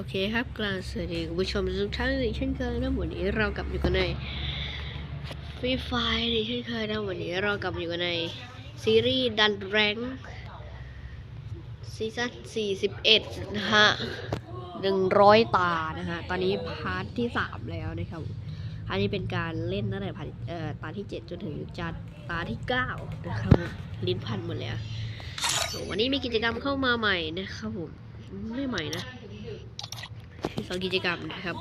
โอเคครับกลาสวัสดีคุณผู้ชมทุกท่านอีเช่นเคยนะวันนี้เรากลับอยู่กันในฟรีไฟอีเช่นเคยนะวันนี้เรากลับมาอยู่กันในซีรีส์ดันแรงซีซั่น41 นะฮะ100 ตานะฮะตอนนี้พาร์ทที่ 3 แล้วนะครับอันนี้เป็นการเล่นตั้งแต่พาร์ทเอ่อตาที่ 7 จนถึงจัดตาที่ 9 นะครับผมลิ้นพันหมดแล้ววันนี้มีกิจกรรมเข้ามาใหม่นะครับผมไม่ใหม่นะ สองกิจกรรมนะครับ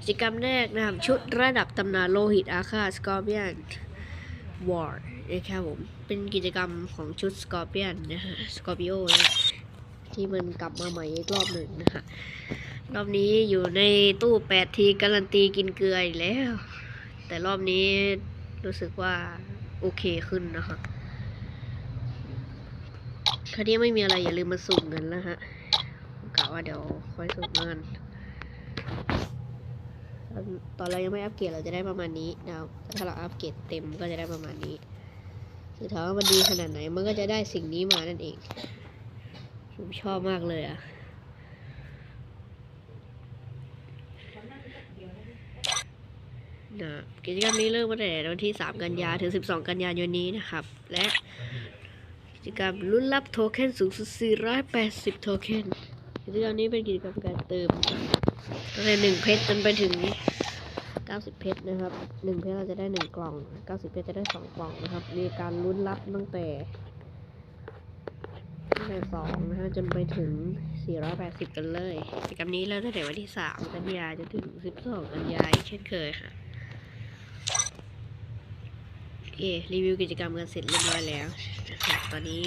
กิจกรรมแรกนะครับ ชุดระดับตำนานโลหิตอาฆาตสกอร์เปียนวอร์นะครับผม เป็นกิจกรรมของชุดสกอร์เปียนนะฮะสกอร์ปิโอนะที่มันกลับมาใหม่อีกรอบหนึ่งนะฮะรอบนี้อยู่ในตู้แปดทีการันตีกินเกลืออีกแล้ว แต่รอบนี้รู้สึกว่าโอเคขึ้นนะฮะคราวนี้ไม่มีอะไรอย่าลืมมาสุ่มกันแล้วฮะกะว่าเดี๋ยวค่อยสุ่มกัน ตอนเรายังไม่อัปเกรดเราจะได้ประมาณนี้นะครับถ้าเราอัปเกรดเต็มก็จะได้ประมาณนี้คือถามว่ามันดีขนาดไหนมันก็จะได้สิ่งนี้มานั่นเองผมชอบมากเลยอะนะกิจกรรมนี้เริ่มตั้งแต่วันที่ 3 กันยาถึง 12 กันยายนนี้นะครับ และกิจกรรมรุ่นรับโทเค็นสูงสุด 480 โทเค็นกิจกรรมนี้เป็นกิจกรรมการเติม ตั้งแต่หนึ่งเพชรจนไปถึงเก้าสิบเพชรนะครับหนึ่งเพชรเราจะได้หนึ่งกล่องเก้าสิบเพชรจะได้สองกล่องนะครับ มีการลุ้นรับตั้งแต่ตั้งแต่สองนะฮะจนไปถึงสี่ร้อยแปดสิบกันเลยกิจกรรมนี้เริ่มตั้งแต่วันที่สามกันยาจนถึงสิบสองกันยาเช่นเคยค่ะโอเครีวิวกิจกรรมกันเสร็จเรียบร้อยแล้วตอนนี้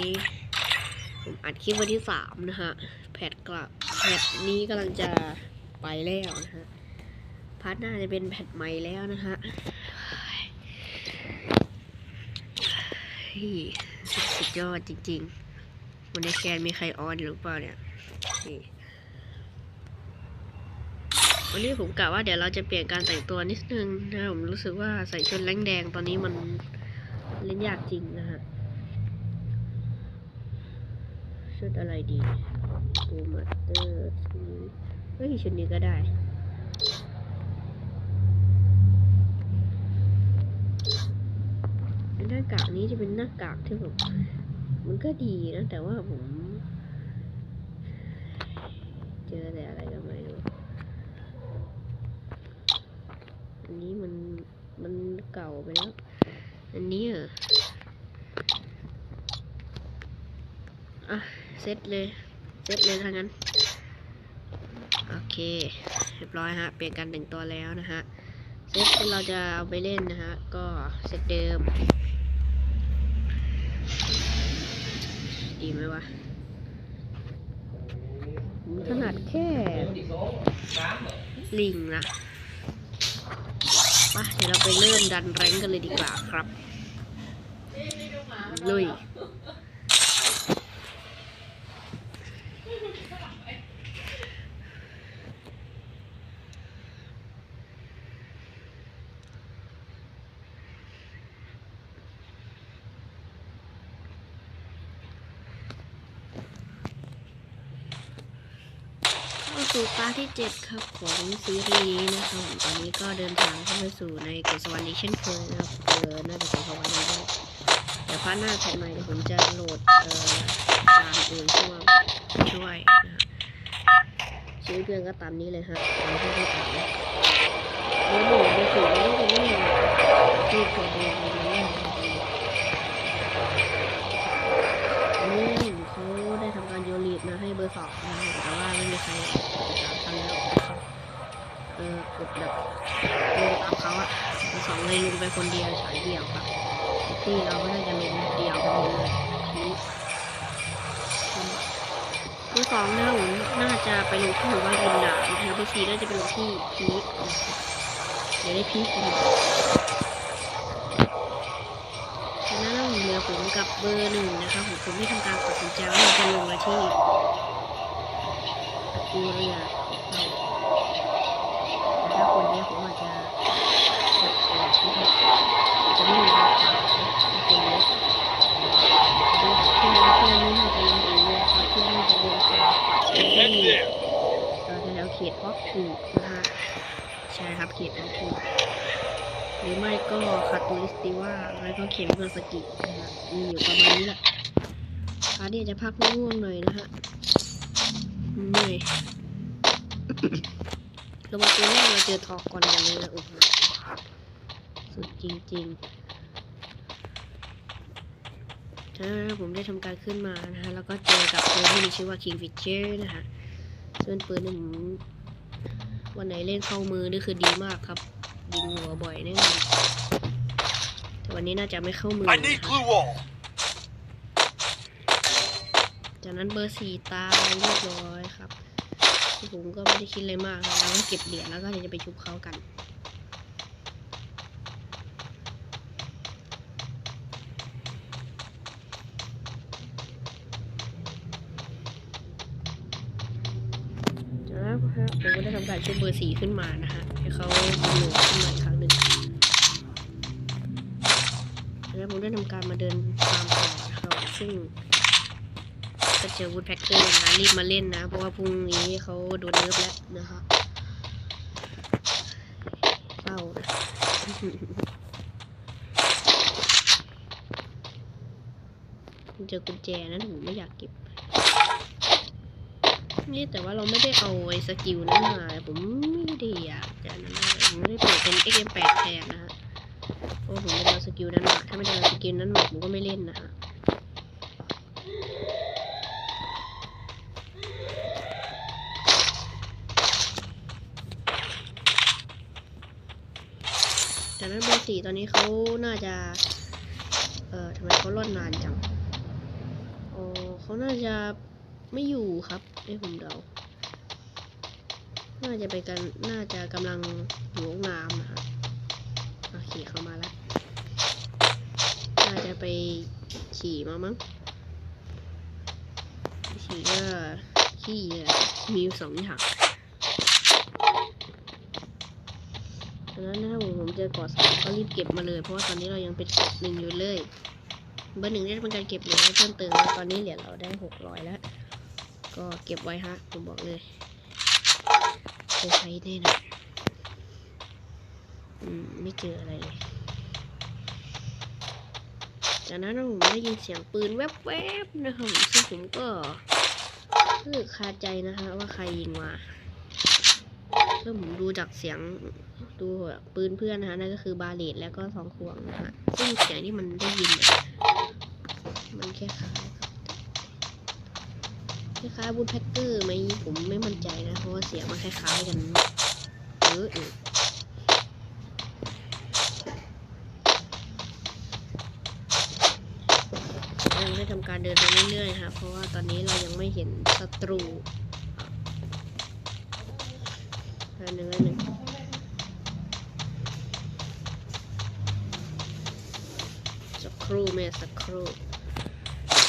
ผมอัดคลิปวันที่สามนะฮะแพทกลับแพทนี้กำลังจะ ไปแล้วนะฮะพาร์ทหน้าจะเป็นแพทใหม่แล้วนะฮะฮ้ยสุดยอดจริงๆวันในแคนมีใครออนหรือเปล่าเนี่ยวันนี้ผมกะว่าเดี๋ยวเราจะเปลี่ยนการแต่งตัวนิดนึงนะผมรู้สึกว่าใส่ชุดแรงแดงตอนนี้มันเล่นยากจริงนะฮะชุดอะไรดีดูมาสเตอร์ชุดนี้เฮ้ยชุดนี้ก็ได้หน้ากากนี้จะเป็นหน้ากากที่แบบมันก็ดีนะแต่ว่าผม เจอแต่อะไรก็ไม่รู้อันนี้มันมันเก่าไปแล้ว อันนี้เหรออะเซตเลยเซตเลยถ้างนั้น เค เรียบร้อยฮะ เปลี่ยนการแต่งตัวแล้วนะฮะ เซตที่เราจะเอาไปเล่นนะฮะ ก็เซตเดิม ดีไหมวะผมถนัดแค่ลิงนะมาเดี๋ยวเราไปเริ่มดันแรงกันเลยดีกว่าครับ ลุย สู่ตาที่ 7 ครับของซีรีส์นี้นะครับตอนนี้ก็เดินทางเข้าไปสู่ในกตสวรรค์อีกเช่นเคยนะครับเออน่าจะเป็นสวรรค์แล้วเดี๋ยวพาร์ทหน้าแผ่นใหม่เดี๋ยวผมจะโหลดเอ่อตามอื่นช่วยช่วยนะชื่อเพื่อนก็ตามนี้เลยฮะตามที่ได้อ่านนะเบอร์หนึ่งเบอร์สี่ไม่ได้ไม่มีชื่อคนเดียวเอันนี้เขาได้ทำการโยนลีดมาให้เบ อร์สองนะครับแต่ว่าไม่มีใครติดตามเขาแล้วเออกดแบบลงตามเขาอะเบอร์สองเลยลงไปคนเดียวฉายเดียวครับที่เราก็น่าจะลงเดียวเลยทีนี้เบอร์สองนะผมน่าจะไปลงที่หมู่บ้านริมน้ำนะครับเบอร์สี่น่าจะไปลงที่พีคเดี๋ยวได้พีคกันฉะนั้นเราเหลือผมกับเบอร์หนึ่งนะครับผมผมไม่ทำการตัดสินใจว่าเราจะลงมาที่ อูเรียถ้าคนนี้ผมอาจจะกดกนะครับจะไม่มีราคาคนเล็กที่ร้านเพื่อนนี่น่าจะลงอูเรียครับที่นี่จะลงที่ที่เออแถวๆเคตฮอกคูนะฮะใช่ครับเขตฮอกคูหรือไม่ก็คาตูลิสติว่าแล้วก็เขตเมืองสกินะฮะมีอยู่ประมาณนี้แหละพาร์ทนี้จะพักง่วงหน่อยนะฮะ เหนื่อยเรามาตัวแรกเราเจอทอกก่อนกันเลยนะโอ้โหสุดจริงๆถ้าผมได้ทำการขึ้นมานะฮะ แล้วก็เจอกับปืนที่มีชื่อว่า King Fisher นะฮะซึ่งปืนนี่ผมวันไหนเล่นเข้ามือนี่คือดีมากครับยิงหัวบ่อยแน่นอนแต่วันนี้น่าจะไม่เข้ามือ I นะ need ครับ glue wall. จากนั้นเบอร์สี่ตายเรียบร้อยครับผมก็ไม่ได้คิดอะไรมากนะเราก็เก็บเหรียญแล้วก็เดี๋ยวจะไปชุบเขากันจากนั้นฮะผมก็ได้ทำการชุบเบอร์สี่ขึ้นมานะฮะให้เขาโหลดขึ้นมาอีกครั้งหนึ่งแล้วผมได้ทำการมาเดินตามต่อนะครับซึ่ง ก็เจอวูดแพ็กเกอร์นะรีบมาเล่นนะ เพราะว่าพรุ่งนี้เขาโดนเนิร์ฟแล้วนะคะเศร้านะเจอกุญแจนะผมไม่อยากเก็บ นี่แต่ว่าเราไม่ได้เอาไอ้สกิลนั้นมา ผมไม่ได้อยากจะนั้นผมไม่ได้เปิดเป็น XM8 แทนนะฮะ เพราะผมไม่ได้เอาสกิลนั้นมา ถ้าไม่ได้เอาสกิลนั้นมาผมก็ไม่เล่นนะฮะ จากนั้นเบอร์ สี่ตอนนี้เขาน่าจะ เอ่อทำไมเขาล่อนนานจังอ๋อเขาน่าจะไม่อยู่ครับให้ผมเดา น่าจะไปกัน น่าจะกำลังอยู่ห้องน้ำนะครับโอเคเข้ามาแล้ว น่าจะไปฉี่มามั้งฉี่ก็ขี้อะมีสองอย่าง ดัง นั้นถ้าผมผมเจอกอดสามก็รีบเก็บมาเลย เพราะว่าตอนนี้เรายังเป็นหนึ่งอยู่เลยเบอร์หนึ่งได้เป็นการเก็บเหรียญเพิ่มเติมตอนนี้เหรียญเราได้หกร้อยแล้ว ก็เก็บไว้ฮะผมบอกเลยจะใช้แน่นอนอืมไม่เจออะไรเลย จากนั้นผมได้ยินเสียงปืนแวบๆนะครับซึ่งผมก็รู้สึกคาใจนะฮะว่าใครยิงมาแล้วผมดูจากเสียง ดูแบบปืนเพื่อนนะคะนั่นก็คือบาเลตแล้วก็สองขวงนะฮะซึ่งเสียงที่มันได้ยินเนี่ยมันคล้ายคล้ายบูทแพ็กเกอร์ไหมผมไม่มั่นใจนะ เพราะว่าเสียงมันคล้ายๆกันเยอะอยู่ยังได้ทำการเดินไปเรื่อยๆครับเพราะว่าตอนนี้เรายังไม่เห็นศัตรูอันหนึ่งอันหนึ่ง สักค รู่แม่สักครู่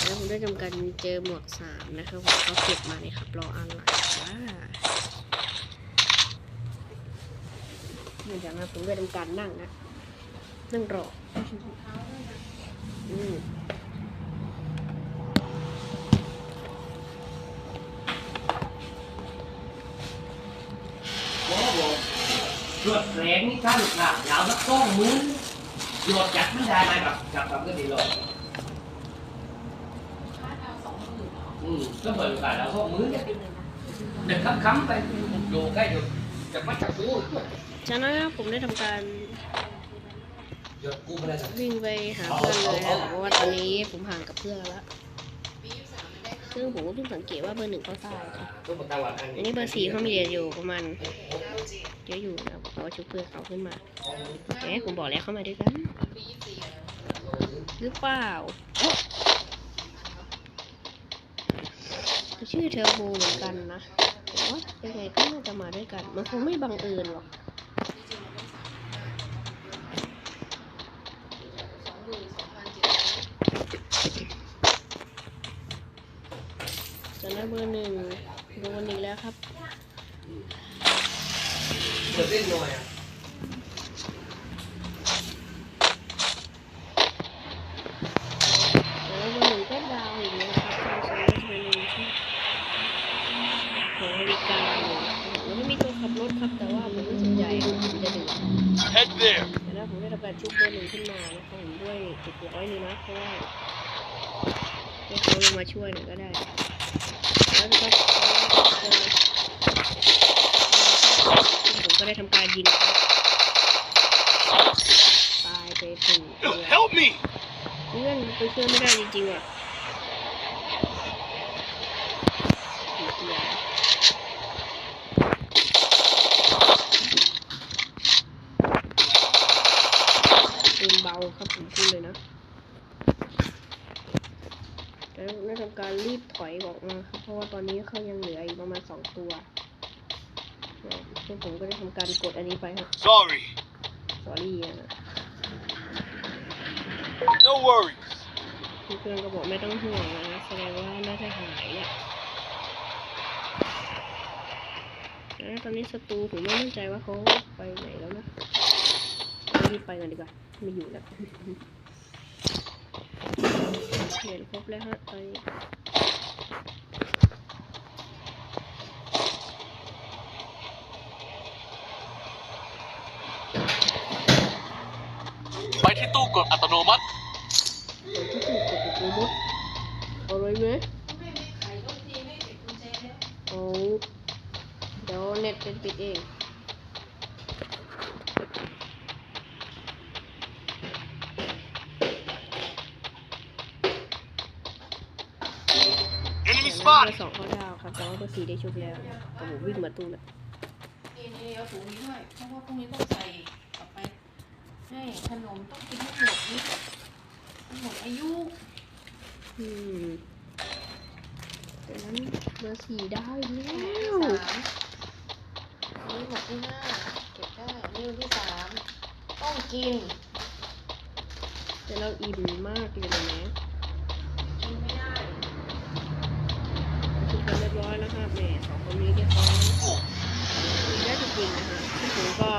แล้วผมได้ทำการเจอหมวกสามนะครับผมก็เก็บมาเลยครับรออะไรว้าหลังจากนั้นผมได้ทำการนั่งนะ นั่งรออืมโอ้โหรวดแรงนี่ท่านค่ะยาวสักต้องมือ โยดจัดไม่ได้ไหมแบบจับแบบก็ดีเลยอืมก็เหมือนกันแล้วพวกมือเนี่ยเด็กค้ำๆไปดูใกล้ดูจะมาจับดูจากนั้นนะครับผมได้ทำการโยดกูไม่ได้จับวิ่งไปหาเพื่อนเลยนะครับเพราะว่าตอนนี้ผมห่างกับเพื่อนแล้วซึ่งผมก็เพิ่งสังเกตว่าเบอร์หนึ่งเขาตายนะตัวประกันวันอันนี้เบอร์สี่เขามีเหรียญอยู่ประมาณเยอะอยู่นะเขาชุบเพื่อนเขาขึ้นมาแหมผมบอกแล้วเข้ามาด้วยกัน หรือเปล่า ชื่อเทอร์โบเหมือนกันนะผมว่ายังไงก็น่าจะมาด้วยกัน มันคงไม่บังเอิญหรอกจากนั้เบอร์หนึ่งโดนอีกแล้วครับเดี๋ยวเล่นหน่อยอะ แล้วเบอร์หนึ่งก็ดาวอีกแล้วครับทางโซนเบอร์หนึ่งที่ของบริการอยู่แล้วไม่มี รถครับแต่ว่าผมไม่สนใจผมจะดื่ม Head there. แต่ถ้าผมได้ทำการชุบเบอร์หนึ่งขึ้นมานะครับผมด้วยติดร้อยนี่นะเพราะว่าให้เขาลงมาช่วยหน่อยก็ได้แล้วก็ผมก็ได้ทำการยิงเขาตายไปถึงเพื่อน Help me. เพื่อนไปช่วยไม่ได้จริงๆอะอีกอย่างปืนเบาครับผมพูดเลยนะ แล้วได้ทำการรีบถ อยออกมาครับเพราะว่าตอนนี้เขายังเหลืออีกประมาณสองตัวเนี่ยซึ่งผมก็ได้ทำการกดอันนี้ไปครับ Sorry. สอรี่นะ No worries. เพื่อนๆก็บอกไม่ต้องห่วงนะแสดงว่าน่าจะหายแหละแต่ตอนนี้ศัตรูผมไม่มั่นใจว่าเขาไปไหนแล้วนะเรารีบไปกันดีกว่าไม่อยู่แล้วเห็นครบแล้วฮะตอนนี้ ที่ตู้กดอัตโนมัติเดี๋ยวที่ถูกกดติดตัวมดเอาเลยไหมเอาเดี๋ยวเน็ตเป็นปิดเองสองเขาดาวครับแต่ว่าเบอร์สี่ได้ชุบแล้วแต่ผมวิ่งมาตู้แล้วนี่นี่เอาถุงนี้ด้วยเพราะว่าพรุ่งนี้ต้องใส่ กลับไปให้ขนมต้องกินให้หมดนี่ให้หมดอายุ อืมแต่นั้นเบอร์สี่ได้แล้ที่วสามอันนี้หมดที่ห้าเก็บได้อันนี่วันที่สามต้องกิน แต่เราอิ่มมากเลยนะกินไม่ได้ชุบกันเรียบร้อยแล้วครับแหม่สองคนนี้เรียบร้อยกินได้จริงๆนะคะที่ผมก็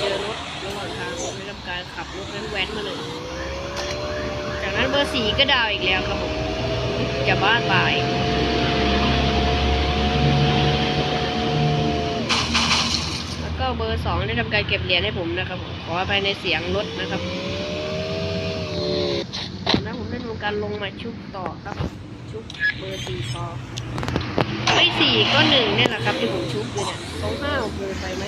เจอรถ ระหว่างทางผมได้ทำการขับรถนั้นแว้นมาเลย จากนั้นเบอร์สี่ก็ดาวอีกแล้วครับผมจะบ้าตายแล้วก็เบอร์สองได้ทำการเก็บเหรียญให้ผมนะครับผมขออภัยในเสียงรถนะครับแล้วผมได้ทำการลงมาชุบต่อครับ ชุบเบอร์สี่พอไม่สี่ก็หนึ่งเนี่ยแหละครับที่ผมชุบอยู่เนี่ยสองห้าเบอร์ไปไหม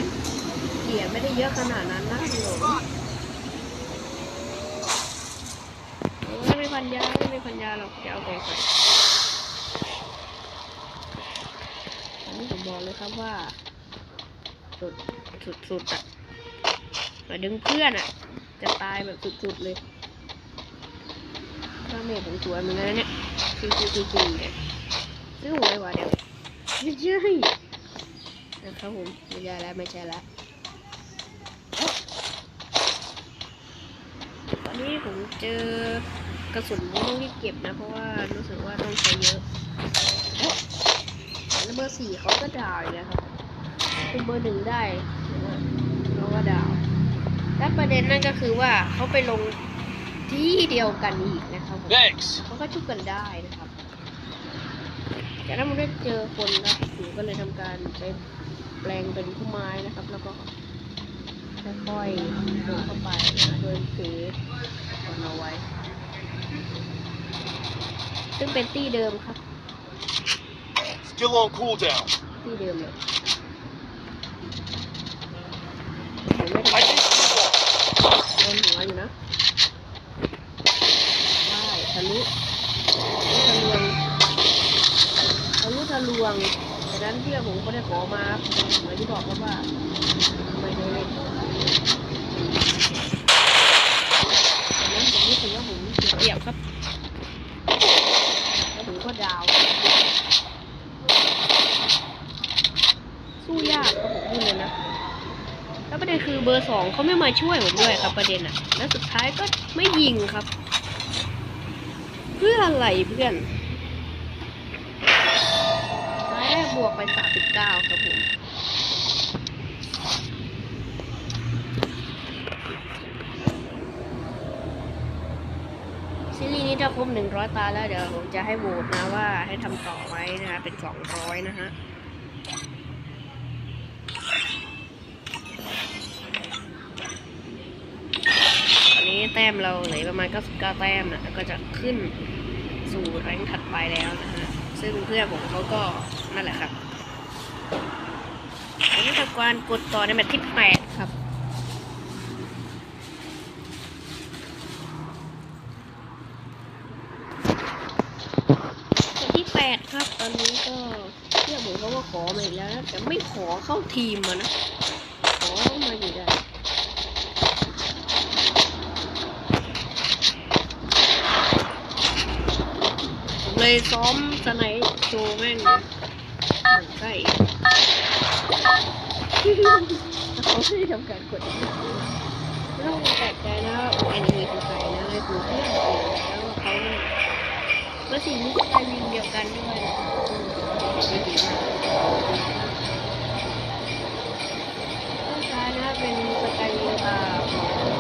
เหรียไม่ได้เยอะขนาดนั้นนะคุณหลงเออไม่พันยาไม่มีพันยาหรอกจะเอากองใส่อันนี้ผมบอกเลยครับว่า สุดสุดสุดอะมาดึงเพื่อนอะ จะตายแบบสุดๆเลยถ้าเมย์ผมสวยเหมือนกันนะเนี่ยคือคือคือคือเนี่ยซื้อหวยว่ะเดี๋ยวไม่ใช่นะครับผมไม่ใช่แล้วไม่ใช่แล้ว อนนี้ผมเจอกระสุนผมต้องรีบเก็บนะ เพราะว่ารู้สึกว่าต้องใช้เยอะแล้วเบอร์สี่เขาก็ดาวอีกแล้วครับคุมเบอร์หนึ่งได้เราก็ดาว และประเด็นนั่นก็คือว่าเขาไปลงที่เดียวกันอีกนะครับผม Thanks. เขาก็ชุบกันได้นะครับแต่ถ้ามันได้เจอคนนะผมก็เลยทำการไปแปลงเป็นผู้ไม้นะครับ แล้วก็ ค่อยๆเดินเข้าไปนะโดยถือคนเอาไว้ ซึ่งเป็นตี้เดิมครับ Still on cooldown. ที่เดิมเลยผมไม่ได้ I need some more. โดนหัวอยู่นะได้ทะลุทะลวงทะลุทะลวงดังนั้นเพื่อนผมก็ได้ขอมาเหมือนที่บอกครับว่าไม่ได้เล่นดัง นั้นผมรู้สึกว่าผมเสียเปรียบครับแล้วผมก็ดาว สู้ยากครับผมพูดเลยนะ แล้วประเด็นคือเบอร์สองเขาไม่มาช่วยผมด้วยครับประเด็นอะแล้วสุดท้ายก็ไม่ยิงครับ เพื่ออะไรเพื่อนรายแรกบวกไปสามสิบเก้าครับผม นี้จะครบหนึ่งร้อยตาแล้วเดี๋ยวผมจะให้โหวตนะว่าให้ทำต่อไหมนะฮะเป็นสองร้อยนะฮะตอนนี้แต้มเราเหลือประมาณเก้าสิบเก้าแต้มนะก็จะขึ้นสู่แรงถัดไปแล้วนะฮะซึ่งเพื่อนผมเขาก็นั่นแหละครับผมจะทำการกดต่อในแมตช์ที่แปด อนนี้ก็เพื่อนผมเขาก็ขอมาอีกแล้วนะแต่ไม่ขอเข้าทีมมานะ ขอมาอยู่ได้ผมเลยซ้อมสไนโชว์แม่งเหมือนไส้เขาไม่ได้ทำการกดไม่ต้องแปลกใจนะว่าแอนนีคือใครนะเลยคือเพื่อนแล้วเขา ก็สิ่งนี้ก็การยิงเดียวกันด้วยนะซึ่งดีมากต้นซ้ายนะเป็นสกายยิงอ่า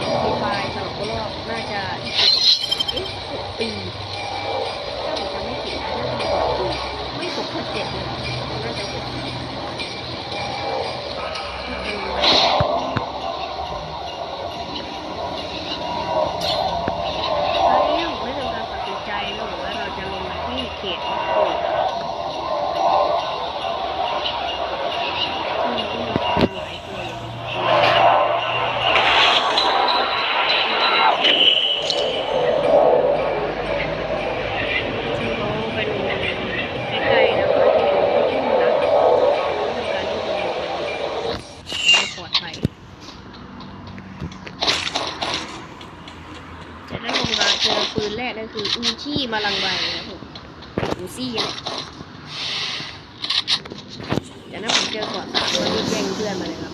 ของฟีไฟสำหรับรอบน่าจะเอ๊ะหกปีถ้าผมจำไม่ผิดนะน่าจะเป็นหกปีไม่หกก็เจ็ดเลยน่าจะหกตอนนี้ผมได้ทำการตัดสินใจแล้วว่าเราจะลงมาที่เขตของโกซึ่งก็มีหลายตัวอยู่ซึ่งเขาเป็นใกล้ๆนะคะที่ผมที่มุ่งนะทำการที่จะลงไปไม่ปลอดภัย จะได้ลงมาเจอปืนแรกนั่นคืออูชี่มาลังใบนะครับผมอูซี่อะจากนั้นผมเจอก่อนสามก็รีบแย่งเพื่อนมาเลยครับ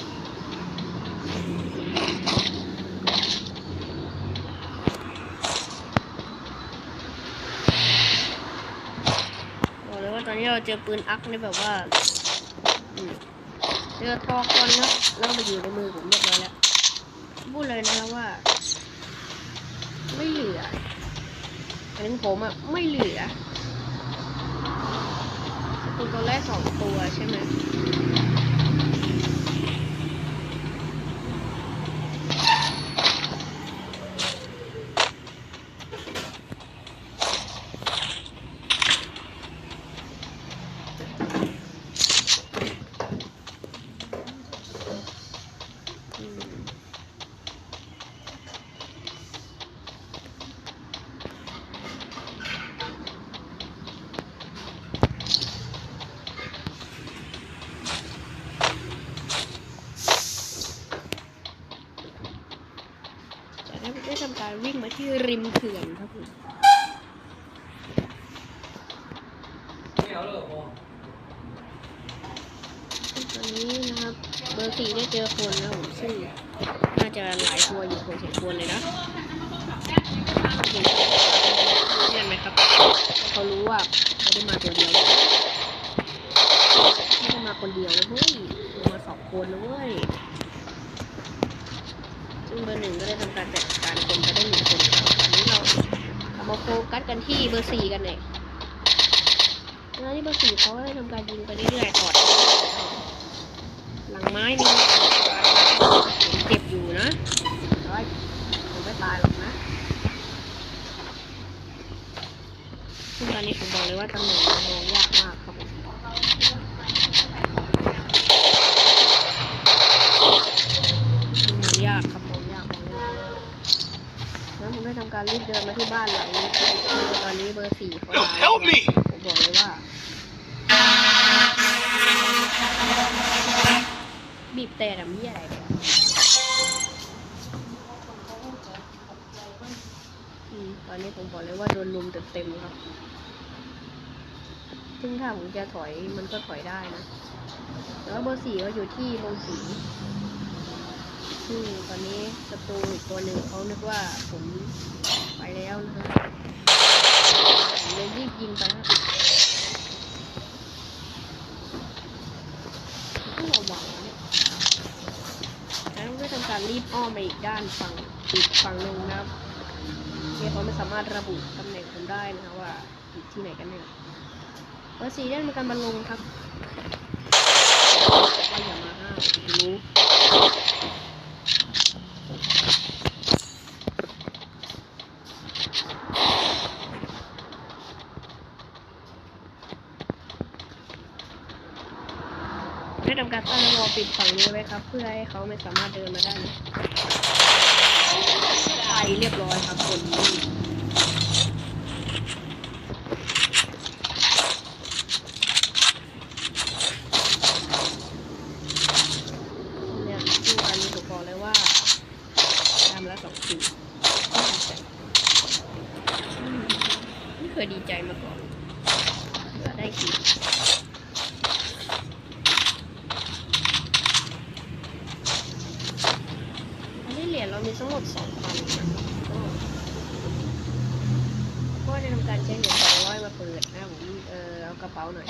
บอก เจอปืนอักนี่แบบว่าเจอทอก่อนนะแล้วมาอยู่ในมือผมเรียบร้อยแล้วพูดเลยนะครับว่า ไม่เหลืออันนี้ผมอะไม่เหลือตัวแรกสองตัวใช่ไหมอืม จากนั้นผมได้ทำการวิ่งมาที่ริมเขื่อนครับผม ไม่เอาเลยโอ้ ซึ่งตอนนี้นะครับ เบอร์สี่ได้เจอคนนะผม ซึ่งน่าจะหลายตัวอยู่พอสมควรเลยนะเห็นไหมครับเขารู้ว่าเขาได้มาตัวเดียวไม่ได้มาคนเดียวเลยเว้ยมาสองคนเลยเว้ยซึ่งเบอร์หนึ่งก็ได้ทำการจัดการคนไปได้หนึ่งคนตอนนี้เรามาโฟกัสกันที่เบอร์สี่กันเลยแล้วที่เบอร์สี่เขาก็ได้ทำการยิงไปเรื่อยๆถอดหลังไม้นี่ เจ็บอยู่นะแต่ว่าผมไม่ตายหรอกนะซึ่งตอนนี้ผมบอกเลยว่าตำแหน่งมันมองยากมากครับผมมองยากครับมองยากมองยากแล้วผมได้ทำการรีบเดินมาที่บ้านหลังนี้คือตอนนี้เบอร์สี่เขา Help, help me! ผมบอกเลยว่าบีบแต่ดำเยี่ยอะไร ผมบอกเลยว่าโดนลุมเต็มๆครับ ซึ่งถ้าผมจะถอยมันก็ถอยได้นะ แต่ว่าเบอร์สี่ก็อยู่ที่ลงสีซึ่งตอนนี้ศัตรูอีกตัวหนึ่งเขานึกว่าผมไปแล้วนะฮะผมเลยรีบยิงไปครับต้องระวังนะแล้วก็ทำการรีบอ้อมไปอีกด้านฝั่งอีกฝั่งหนึ่งนะครับ เเขาไม่สามารถระบุตำแหน่งผมได้นะคะว่าอยู่ที่ไหนกันแน่เบอร์สี่ได้มีการบรรลงครับว่าอย่ามาห้ารู้ได้ทำการตั้งรอปิดฝั่งนี้ไว้ครับ เพื่อให้เขาไม่สามารถเดินมาได้ เรียบร้อยครับคนนี้เนี่ยสู้กันนี้ผมบอกเลยว่าทำแล้วสองทีไม่เคยดีใจมาก่อนเพื่อได้คิว อันนี้เหรียญเรามีทั้งหมดสองพันก็ได้ทำการใช้เหรียญสองร้อยมาเปิดนะผมเออเอากระเป๋าหน่อย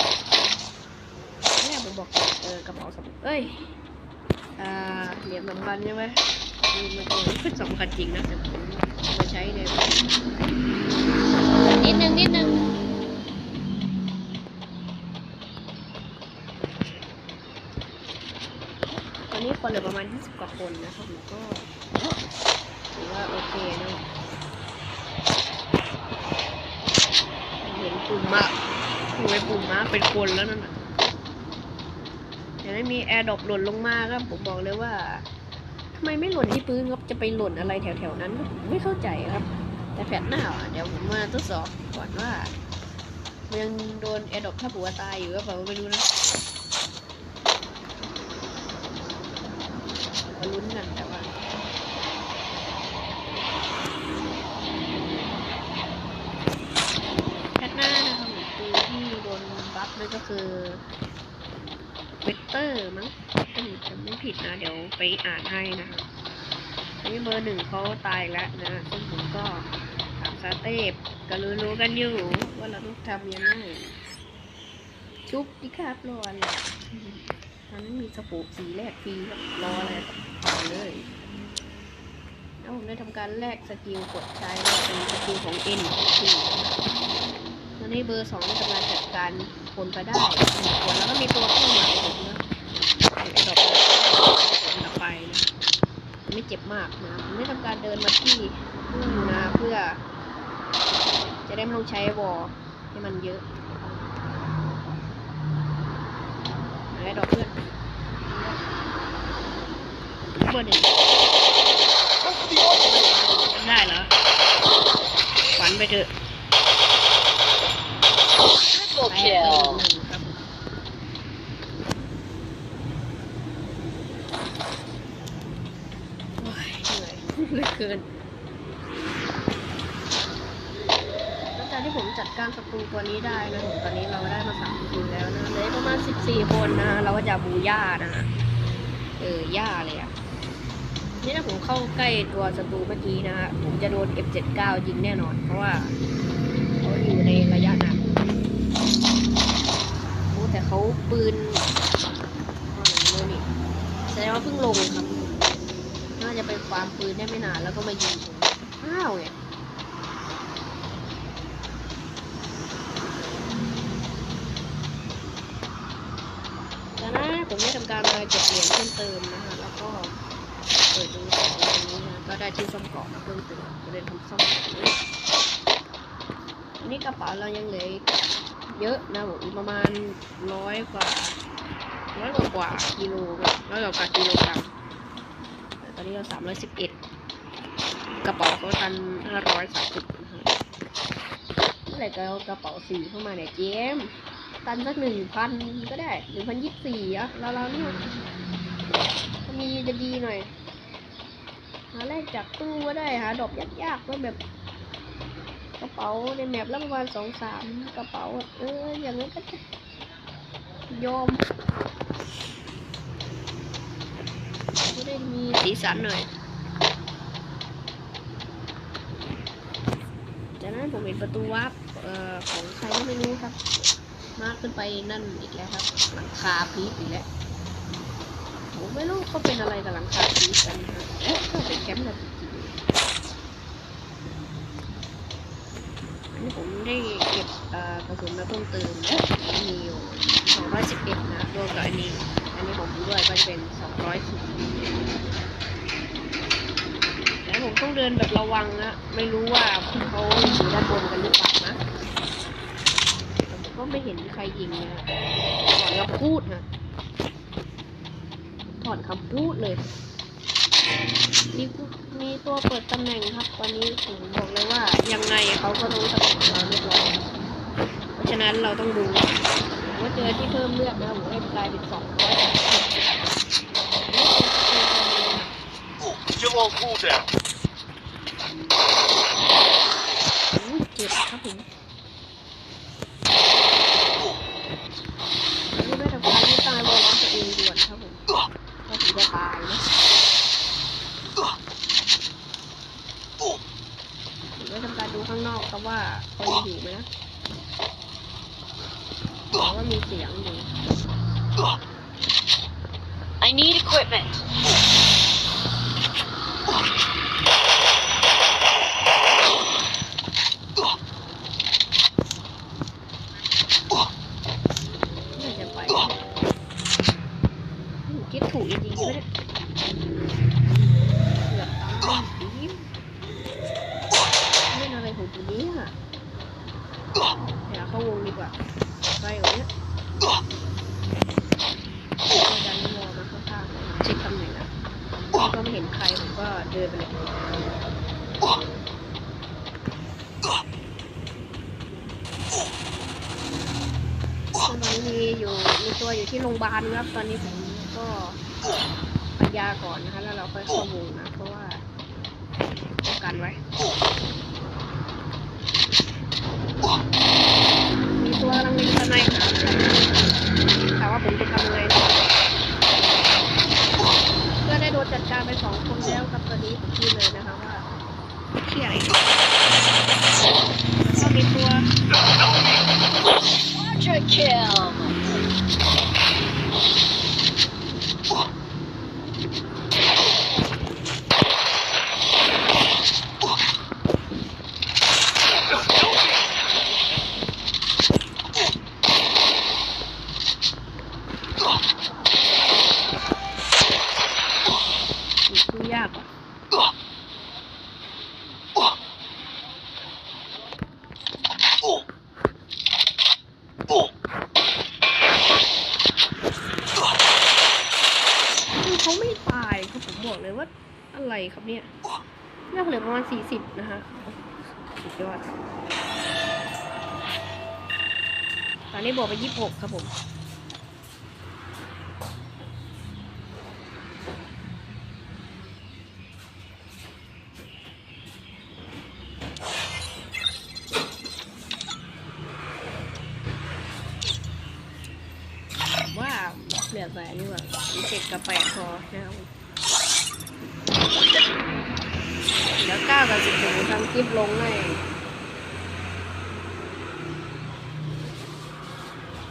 เนี่ยผมบอกเออกระเป๋าสำเอ้ยอ่าเหรี ยญสำคัญใช่ไหมคือมันก็เป็นสำคัญจริงนะแต่ผมเอามาใช้เนี่ยนิดนึงนิดนึงตอนนี้คนเหลือประมาณ 20 กว่าคนนะครับผมก็ถือว่าโอเคนะเห็นปุ่มมากโอ้ยปุ่มมากเป็นคนแล้วนั่นน่ะเดี๋ยวได้มีแอร์ดรอปหล่นลงมาครับผมบอกเลยว่า ทำไมไม่หล่นที่พื้นครับจะไปหล่นอะไรแถวๆนั้น ไม่เข้าใจครับ แต่แผนหน้าเดี๋ยวผมมาทดสอบก่อนว่ายังโดนแอร์ดอปถ้าผัวตายอยู่ก็เปล่าไม่รู้นะลุ้นกันแต่ว่าแพทหน้านะครับตัวที่โดนบัฟนั่นก็คือ เวกเตอร์มั้งถ้าผมจำไม่ผิดนะ เดี๋ยวไปอ่านให้นะครับอันนี้เบอร์หนึ่งเขาตายแล้วนะซึ่งผมก็ถามซาเต้บก็รู้รู้ๆกันอยู่ ว่าเราต้องทำยังไงจุ๊บดิครับรออะไรตอนนั้นมีสปูสีแรกฟรีครับรออะไรต่อเลยแล้วผมได้ทำการแลกสกิลกดใช้เป็นสกิลของ N ที่ อนนี้เบอร์สองได้ทำการจัดการคนไปได้คนแล้วก็มีตัวข้างหลังผมนะไอ้ดอกผมดับไปนะไม่เจ็บมากนะผมได้ทำการเดินมาที่ตู้นะเพื่อ จะได้ไม่ต้องใช้วอให้มันเยอะไอ้ดอกเพื่อนเบอร์หนึ่งทำได้เหรอฝันไปเถอะ Triple kill. เหนื่อยเหลือเกินหลังจากที่ผมจัดการศัตรูตัวนี้ได้นะผมตอนนี้เราได้มาสามคนแล้วนะเหลือประมาณสิบสี่คนนะ เราก็จะบูย่านะเออย่าเลยอะนี่ถ้าผมเข้าใกล้ตัวศัตรูเมื่อกี้นะฮะผมจะโดน F79 ยิงแน่นอน เพราะว่า ปืนโน่นนี่แสดงว่าเพิ่งลงครับ น่าจะไปฟาร์มปืนได้ไม่นานแล้วก็มายิงผมอ้าวไงจากนั้นผมได้ทำการมาเก็บเหรียญเพิ่มเติมนะคะแล้วก็เปิดดูของตรงนี้นะก็ได้ที่ซ่อมเกาะมาเพิ่มเติมก็เลยทำซ่อมเกาะอันนี้กระเป๋าเรายังเหลือ เยอะนะผมประมาณร้อยกว่าร้อยกว่ากว่ากิโลร้อยกว่ากว่ากิโลกรัมแต่ตอนนี้เราสามร้อยสิบเอ็ดกระเป๋าเขาตันห้าร้อยสามสิบเมื่อไหร่จะเอากระเป๋าสีเข้ามาเนี่ยเจมตันสักหนึ่งพันก็ได้หนึ่งพันยี่สิบสี่อะแล้วเราเนี่ยมีจะดีหน่อยหาแรกจากตู้ก็ได้หาดอกยากๆก็แบบ ป๋าในแมปละประมาณสองสามกระเป๋า เออ อย่างนั้นก็จะยอมจะได้มีสีสันหน่อย จากนั้นผมเห็นประตูวาร์ปเอ่อของใครก็ไม่รู้ครับ มาร์คขึ้นไปนั่นอีกแล้วครับ หลังคาพีกอีกแล้วผมไม่รู้เขาเป็นอะไรกับหลังคาพีกกันนะเอ๊ะก็เป็นแคมป์แบบจริงๆ อันนี้ผมได้เก็บกระสุนมาเพิ่มเติมนะมีอยู่211นะรวมกับอันนี้ อันนี้ผมด้วยก็จะเป็น210แล้วผมต้องเดินแบบระวังนะไม่รู้ว่าเขาอยู่ด้านบนกันหรือเปล่านะแต่ผมก็ไม่เห็นใครยิงนะก่อนเราพูดนะถอดคำพูดเลย มีมีตัวเปิดตำแหน่งครับ วันนี้ผมบอกเลยว่ายังไงเขาก็รู้ตำแหน่งเราเรียบร้อยเพราะฉะนั้นเราต้องดูว่าเจอที่เพิ่มเลือดนะผมให้กลายเป็นสองร้อย Still on cooldown. เจ็บครับผมนี่ไม่ทำการที่ตายวอลล็อกตัวเองด่วนครับผมก็ถึงจะตายนะผมไม่ทำการดูข้างนอกครับว่าคนอยู่ไหมนะเพราะว่ามีเสียงอยู่ I need equipment. น่าจะไปอืมคิดถูกจริงๆไม่ได้เกือบตายดิเล่นอะไรของกูเนี่ยเดี๋ยวเข้าวงดีกว่าไปกว่านี้เอาดันมอมาข้างๆเช็คตำแหน่งนะแล้ว ก็ไม่เห็นใครผมก็เดินไปเลยตอนนี้มีอยู่มีตัวอยู่ที่โรงพยาบาลครับ ตอนนี้ผมก็ปัญญาก่อนนะคะแล้วเราค่อยข้าวงนะ เพราะว่าป้องกันไว้ มีตัวกำลังยิงทนายครับถามว่าผมจะทำยังไงต่อเพื่อได้โดน จัดการไปสองคนแล้วครับตอนนี้ผมคิดเลยนะคะว่าเที่ยอะไรก็มีตัว Quadra kill. มีตัวยากกว่า คือเขาไม่ตายครับผมบอกเลยว่าอะไรครับเนี่ยเลือกเหลือประมา ณสี่สิบนะคะสุดยอด ตอนนี้บวกไปยี่สิบหกครับผม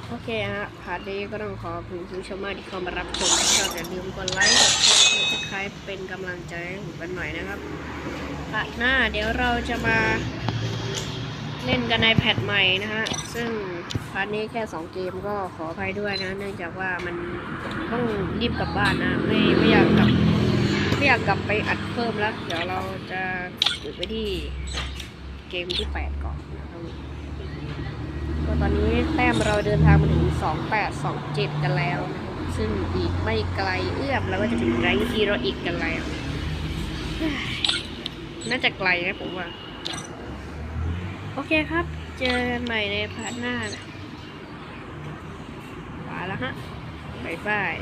โอเคฮะพาร์ทนี้ก็ต้องขอบคุณผู้ชมมากที่เข้ามารับชมชอบอย่าลืมกดไลค์กดแชร์กดซับสไครเป็นกำลังใจให้ผมกันหน่อยนะครับพาร์ทหน้าเดี๋ยวเราจะมาเล่นกันในแพทใหม่นะฮะ ซึ่งพาร์ทนี้แค่ 2 เกมก็ขออภัยด้วยนะ เนื่องจากว่ามันต้องรีบกลับบ้านนะ ไม่ไม่อยากกลับไม่อยากกลับไปอัดเพิ่มแล้ว เดี๋ยวเราจะหยุดไปที่ เกมที่ 8 ก่อนนะครับก็ตอนนี้แต้มเราเดินทางมาถึง 28 27 กันแล้ว ซึ่งอีกไม่ไกลเอื้อมเราก็จะถึงแรงฮีโรอีกกันแล้ว น่าจะไกลนะผมว่า โอเคครับ เจอกันใหม่ในพาร์ทหน้านะไปแล้วฮะบ๊ายบาย